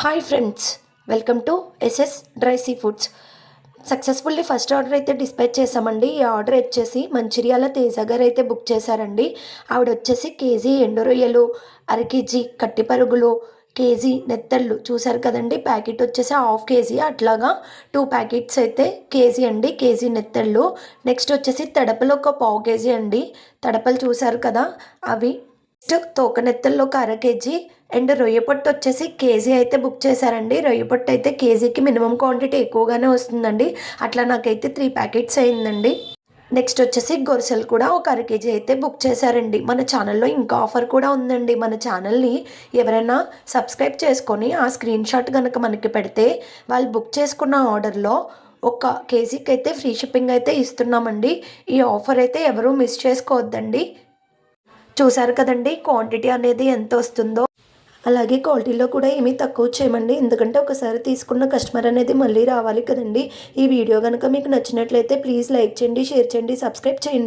Hi friends welcome to S S dry sea foods successfully first order అయితే dispatch చేసామండి ఈ order వచ్చేసి మంచిర్యాల తేజ గారు అయితే బుక్ చేశారండి. ఆవిడ వచ్చేసి కేజీ ఎండు రొయ్యలు అర కేజీ కట్టిపరుగులు కేజీ నెత్తళ్ళు చూసారు కదండి. ప్యాకెట్ వచ్చేసి హాఫ్ కేజీ అట్లాగా టూ ప్యాకెట్స్ అయితే కేజీ అండి కేజీ నెత్తళ్ళు. నెక్స్ట్ వచ్చేసి తడపలు ఒక పావు కేజీ అండి. తడపలు చూసారు కదా అవి నెక్స్ట్ ఒక అర కేజీ అండ్ రొయ్య పొట్టు వచ్చేసి కేజీ అయితే బుక్ చేశారండి. రొయ్య పొట్టు అయితే కేజీకి మినిమం క్వాంటిటీ ఎక్కువగానే వస్తుందండి. అట్లా నాకైతే త్రీ ప్యాకెట్స్ అయిందండి. నెక్స్ట్ వచ్చేసి గొరిసెలు కూడా ఒక అర కేజీ అయితే బుక్ చేశారండి. మన ఛానల్లో ఇంకా ఆఫర్ కూడా ఉందండి. మన ఛానల్ని ఎవరైనా సబ్స్క్రైబ్ చేసుకొని ఆ స్క్రీన్ షాట్ కనుక మనకి పెడితే వాళ్ళు బుక్ చేసుకున్న ఆర్డర్లో ఒక కేజీకి అయితే ఫ్రీ షిప్పింగ్ అయితే ఇస్తున్నామండి. ఈ ఆఫర్ అయితే ఎవరూ మిస్ చేసుకోవద్దండి. చూసారు కదండి క్వాంటిటీ అనేది ఎంత వస్తుందో. అలాగే క్వాలిటీలో కూడా ఏమీ తక్కువ చేయమండి. ఎందుకంటే ఒకసారి తీసుకున్న కస్టమర్ అనేది మళ్ళీ రావాలి కదండి. ఈ వీడియో కనుక మీకు నచ్చినట్లయితే ప్లీజ్ లైక్ చేయండి షేర్ చేయండి సబ్స్క్రైబ్ చేయండి.